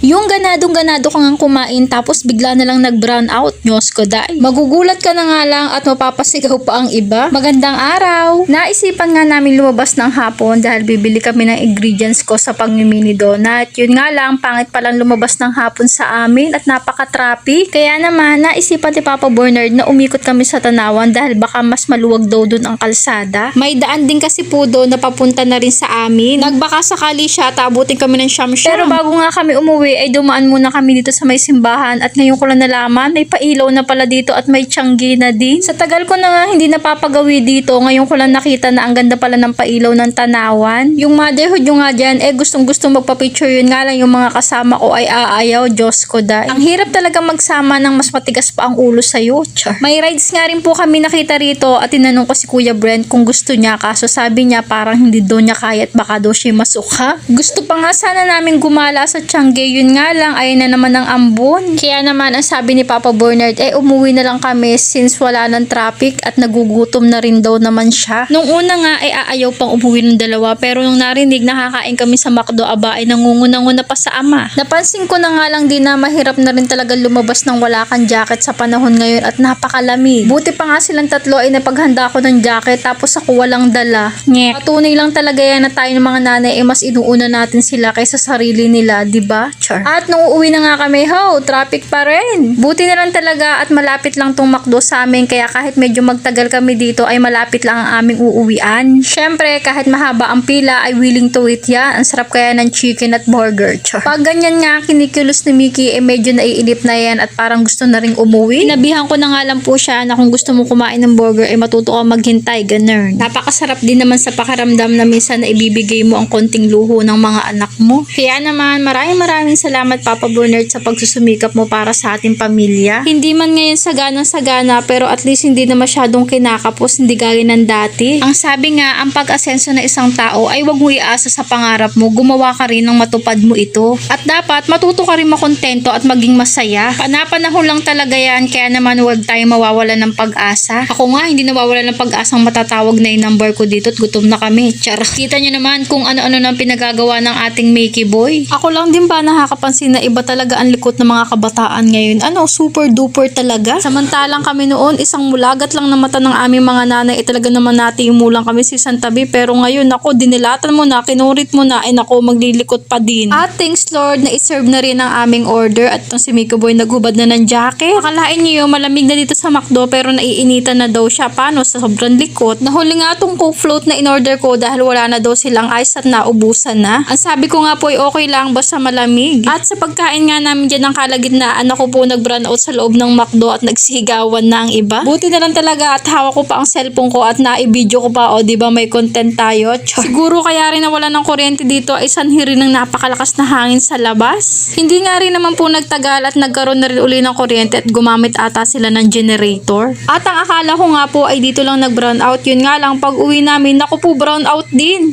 Yung ganadong ganado ka nga kumain tapos bigla na lang nag-brown out, Diyos ko dai. Magugulat ka na nga lang at mapapasigaw pa ang iba. Magandang araw! Naisipan nga namin lumabas ng hapon dahil bibili kami ng ingredients ko sa pangmimini donut. Yun nga lang, pangit palang lumabas ng hapon sa amin at napaka-traffic. Kaya naman, naisipan ni Papa Bernard na umikot kami sa Tanawan dahil baka mas maluwag daw dun ang kalsada. May daan din kasi po doon na papunta na rin sa amin. Nagbaka sakali siya, tabutin kami ng siyam Pero bago nga kami umuwi, ay dumaan muna kami dito sa may simbahan at ngayon ko lang nalaman, may pailaw na pala dito at may tiyanggi na din. Sa tagal ko na nga hindi napapagawi dito, ngayon ko lang nakita na ang ganda pala ng pailaw ng tanawan. Yung motherhood yung nga dyan, eh gustong gusto magpa-picture yun nga lang yung mga kasama ko ay aayaw, Diyos ko dahil. Ang hirap talaga magsama ng mas matigas pa ang ulo sa'yo. Char. May rides nga rin po kami nakita rito at tinanong ko si Kuya Brent kung gusto niya kaso sabi niya parang hindi daw niya kaya at baka daw siya masuka. Gusto pa nga sana namin gumala sa Tiangge, yun nga lang ayun na naman ang ambon. Kaya naman ang sabi ni Papa Bernard eh umuwi na lang kami since wala ng traffic at nagugutom na rin daw naman siya. Nung una nga ay aayaw pang umuwi ng dalawa pero nung narinig nakakain kami sa McDo aba ay nangunguna-nguna pa sa ama. Napansin ko na nga lang din na mahirap na rin talaga lumabas ng wala kang jacket sa panahon ngayon at napakalamig. Buti pa nga silang tatlo ay napaghanda ko ng jacket tapos ako walang dala. Nye. Patunay lang talaga yan na tayo ng mga nanay ay mas inuuna natin sila kaysa sarili nila, di ba? Char. At nung uuwi na nga kami, ho, traffic pa rin. Buti na lang talaga at malapit lang tong McDo sa amin kaya kahit medyo magtagal kami dito ay malapit lang ang aming uuwian. Syempre, kahit mahaba ang pila ay willing to wait yan. Ang sarap kaya ng chicken at burger. Char. Pag ganyan nga kinikilos ni Mickey eh medyo naiinip na yan at parang gusto na ring umuwi. Sinabihan ko na nga lang po siya na kung gusto mo kumain ng burger ay matuto ka maghintay, ganun. Napakasarap din naman sa pakaramdam na minsan na ibibigay mo ang konting luho ng mga anak mo. Kaya naman, maraming maraming salamat Papa Bernard sa pagsusumikap mo para sa ating pamilya. Hindi man ngayon saganang sagana pero at least hindi na masyadong kinakapos, hindi gaya ng dati. Ang sabi nga, ang pag-asenso ng isang tao ay wag mo iasa sa pangarap mo, gumawa ka rin ng matupad mo ito. At dapat matuto ka rin makontento at maging masaya. Panapanahon lang talaga yan, kaya naman huwag tayo mawawala ng pag-asa. Ako nga, hindi nawawala ng pag-asang matatawag na yung number ko dito at gutom na kami. Char. Kita nyo naman kung ano-ano nang pinagagawa ng ating Mickey Boy. Ako lang din ba nakakapansin na iba talaga ang likot ng mga kabataan ngayon. Ano, super duper talaga. Samantalang kami noon, isang mulagat lang na mata ng aming mga nanay, eh talaga naman natin umulang kami si Santabi. Pero ngayon, ako, dinilatan mo na, kinurit mo na, eh nako, maglilikot pa din. At thanks Lord, na iserve na rin ang aming order at itong si Mickey Boy naghubad na ng jacket. Akalain niyo, malamig na dito sa McDo pero naiinitan na daw siya. Paano? Sa sobrang likot. Nahuli nga itong Coke float na in-order ko dahil wala na daw silang ice at naubusan na. Ang sabi ko nga po ay okay lang basta malamig. At sa pagkain nga namin dyan ng kalagitnaan, ako po nag-brown out sa loob ng McDo at nagsigawan na ang iba. Buti na lang talaga at hawak ko pa ang cellphone ko at na-video ko pa o di ba may content tayo. Char. Siguro kaya rin nawala ng kuryente dito ay sanhi rin ng napakalakas na hangin sa labas. Hindi nga rin naman po nagtagal at nagkaroon na rin uli ng kuryente at gumamit ata sila ng generator. At ang akala ko nga po ay dito lang nag-brown out. Yun nga lang pag uwi namin, naku po brown out din.